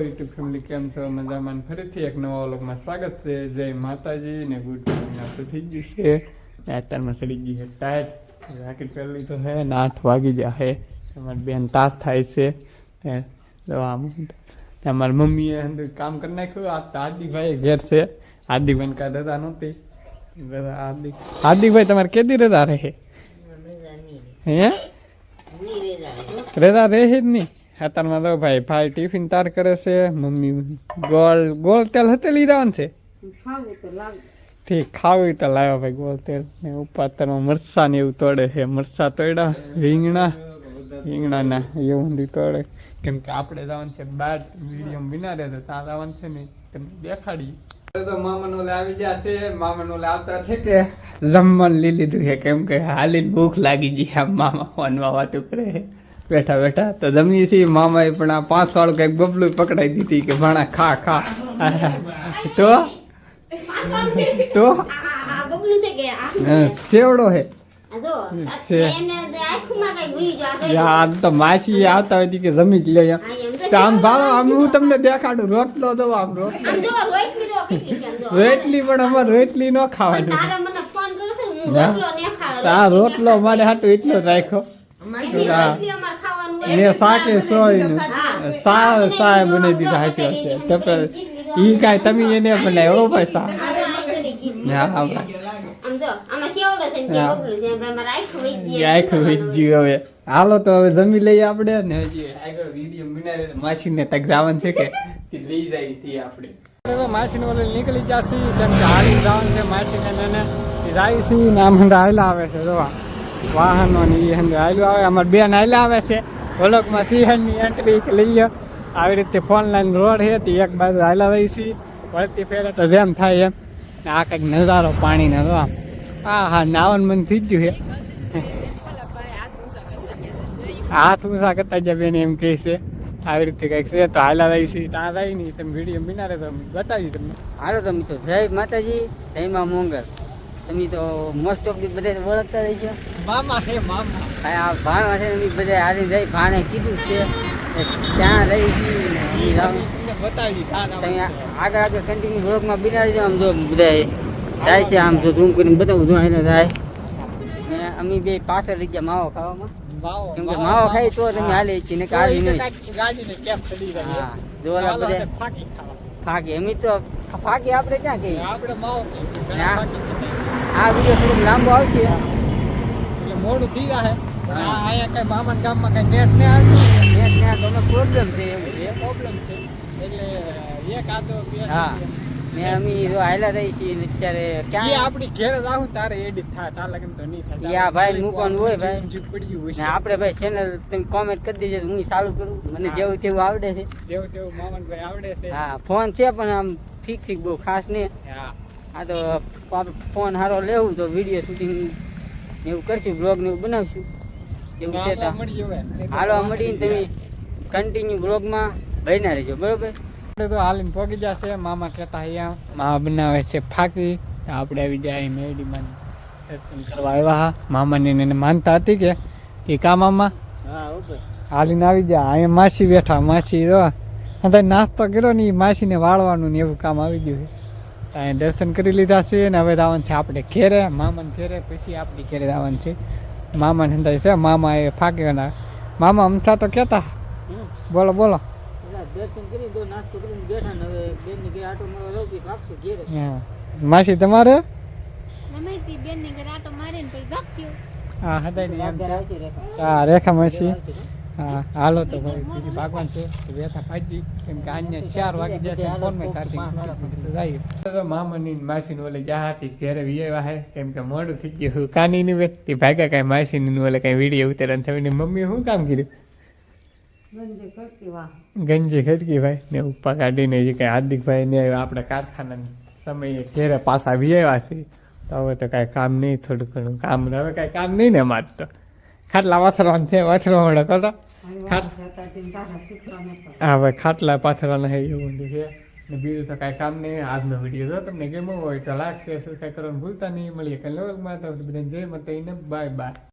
YouTube family કેમ છો? મજામાં ફરીથી એક નવા વ્લોગમાં સ્વાગત છે. જય માતાજી ને ગુડ મોર્નિંગ. થઈ ગયું છે અત્યારમાં સડી ગઈ છે ટાયટ રાકેટ પહેલી તો હે ને આઠ વાગી ગયા હે. તમારી બેન તાત થાય છે. આમ. ત્યાં મારી મમ્મીએ અંદર કામ કરી નાખ્યું. આ તો હાર્દિકભાઈ ઘેર છે. હાર્દિકભાઈ કાંઈ રજા નહોતી. હાર્દિક હાર્દિકભાઈ તમારે કેદી રજા રહે? હે? રજા રહે જ નહીં. અત્યારમાં તો ભાઈ ભાઈ ટિફિન તાર કરે છે મમ્મી ગોળ ગોળ તેલ હતે લીધા છે? ઠીક ખાવી તો લાવ્યો ભાઈ ગોળ તેલ. ને ઉપર અત્યારમાં મરચાં ને એવું તોડે છે મરસા તોડ્યા રીંગણા રીંગણાના એવું બધું તોડે કેમ કે આપણે જવાનું છે બાર વીડિયો વિના રહે તો ત્યાં જવાનું છે ને તમને દેખાડી. તો મામાનો ઓલે આવી ગયા છે મામાનો ઓલે આવતા છે કે જમવાનું લઈ લીધું છે કેમ કે હાલીને ભૂખ લાગી ગઈ આમ મામા ફોનમાં વાતું કરે છે. બેઠા બેઠા. તો જમીએ છીએ મામાએ પણ આ પાંચ વાળું કંઈક બબલું પકડાઈ દીધી કે ભાણા ખા ખા. તો? તો? સેવડો હે? તો માસી આવતા હોય કે જમી જ લે તો આમ ભાળો આમ હું તમને દેખાડું રોટલો દો આમ રોટલો. રોટલી પણ અમારે રોટલી ન ખાવાની. આ રોટલો મારે હાટું એટલો જ રાખ્યો. ને. શાકે સોયનું સા સા બનાવી દીધા વાત છે. પણ ઈ કાંઈ તમે એને બનાવ્યો હો ભાઈ સા હા હા ભાઈ હવે. હાલો તો હવે જમી લઈએ આપણે ને હજી આગળ વીડિયો મિનારે માસીને તક જવાનું છે કે લઈ જાય છીએ આપણે. હવે માસીને ઓલે નીકળી જશે કેમ કે હાલી જવાનું છે માસીને ને જાય છે ને આમ હંધા આવેલા આવે છે જોવા. વાહનો ને એ હાયલું આવે અમારે બેન આવેલા આવે છે. વલોકમાં સિંહણની એન્ટ્રી લઈએ આવી રીતે ફોન લાઈન રોડ છે તે એક બાજુ હાલા રહી છે. વળતી ફેરે તો જેમ થાય એમ. ને આ કંઈક નજારો પાણીનો જો આમ. હા હા, નાવન મન થઈ ગયું છે. હાથ ઊંચા કરતા જ બેન એમ કહે છે. આવી રીતે કંઈક છે તો હાલા રહી છે. ત્યાં રહી નહીં તમે વીડિયો બિનારે તો બતાવી તમને. હાલો તમે તો જય માતાજી, જય માં મોંગલ. તમે તો મોસ્ટ ઓફ બધા ઓળખતા રહી છો. મામા હે મામા. આ ભાણ હશે ને બધા હારી જઈ ભાણે કીધું છે ત્યાં રહી છીએ અમે. બતાવી તમે આગળ આગળ કન્ટિન્યુ બ્લોગમાં બિનારી આમ જો બધા જાય છે આમ જો ઝૂમ કરીને બતાવું જો એને ને અમે બે પાછળ રહી ગયા માવો ખાવામાં. કેમ કે માવો ખાઈ તો તમે હાલી છીએ ને કાઢી નહીં. હા જો ઓલા બધા ફાકી ખાવા. તો ફાકી આપણે ક્યાં કહીએ? આપણે માવો ના. આ વીડિયો થોડુંક લાંબો આવશે. એટલે મોડું થઈ જશે આ અહીંયા કઈ મામા ગામમાં કઈ નેટ ને આવતું નેટ ને તમે પ્રોબ્લેમ છે. એવું છે. પ્રોબ્લેમ છે. એટલે એક આદો હા. ને અમે જો રહી છીએ અત્યારે ક્યાં? આપણી ઘેર આવું તારે એડિટ થાય તાર લગન તો નહીં થાય. ઈ આ મૂકવાનું હોય ભાઈ. પડ્યું હોય ને આપણે ભાઈ ચેનલ તમે કોમેન્ટ કરી દેજો હું ચાલુ કરું. મને જેવું તેવું આવડે છે. જેવું તેવું આવડે છે. હા ફોન છે પણ આમ ઠીક ઠીક બહુ ખાસ નહીં. હા. આ તો ફોન સારો લેવું તો વીડિયો શૂટિંગ એવું કરશું બ્લોગ ને એવું બનાવશું. એવું છે. હાલો મળીને તમે કન્ટિન્યુ બ્લોગમાં બન્યા રહેજો બરોબર? આપણે તો હાલ પહોંચી જશે મામા કહેતા અહીંયા મામા બનાવે છે ફાકી. આપણે આવી જાય મેડીમાં દર્શન કરવા આવ્યા હા. મામાને એને માનતા હતી કે એ કા મામા? હાલીને આવી જાય અહીંયા માસી બેઠા માસી તો નાસ્તો કર્યો ને એ માસીને વાળવાનું ને એવું કામ આવી ગયું છે. તો અહીંયા દર્શન કરી લીધા છે અને હવે ધાવન છે આપણે ઘેરે મામાને ઘેરે પછી આપણી ઘેરે ધાવન છે. મામાને હંધાય છે મામા એ ફાંકવાના મામા અમથા તો કહેતા બોલો બોલો. પેલા દર્શન કરી દો નાસ્તો કરીને બેઠા ને હવે બેનની ઘરે આટો મારવા જાઉં કે ભાગશું ઘેરે. હા. માસી તમારે? નમાઈતી બેનની ઘરે આટો મારીને પછી ભાગ્યો હા રેખા. માસી? હા હાલો તો ભાઈ બીજી ભાગવાન છે. વ્યથા બેઠા કેમ કે આજને ચાર વાગી જશે ફોનમાં ચાર્જિંગ જાય તો મામાની માસીની ઓલે જા હતી ઘેરે વિયેવા હે. કેમ કે મોડું થઈ ગયું કાની ની વ્યક્તિ ભાગ્યા કાંઈ માસીની ને ઓલે કાંઈ વીડિયો ઉતારવાનું થયું ને મમ્મીએ શું કામ કર્યું? ગંજી ખડકી ભાઈ. ને ઉપા કાઢીને જે કાંઈ હાર્દિકભાઈ ને આપણે કારખાના સમયે ઘેરે પાછા વિયેવા છે. તો હવે તો કાંઈ કામ નહીં થોડું ઘણું કામ હવે કાંઈ કામ નહીં ને અમારે તો. ખાટલા વાથરવાનું છે વાથરવા મળે કહો હા ભાઈ ખાટલા પાથરવાના છે, એવું છે. ને બીજું તો કાંઈ કામ નહીં, આજનો વીડિયો જો તમને ગમ્યો હોય તો લાગશે સબસ્ક્રાઈબ કરવાનું ભૂલતા નહીં. મળીએ કાલે નવલમાં તો બધાને જય માતા બાય બાય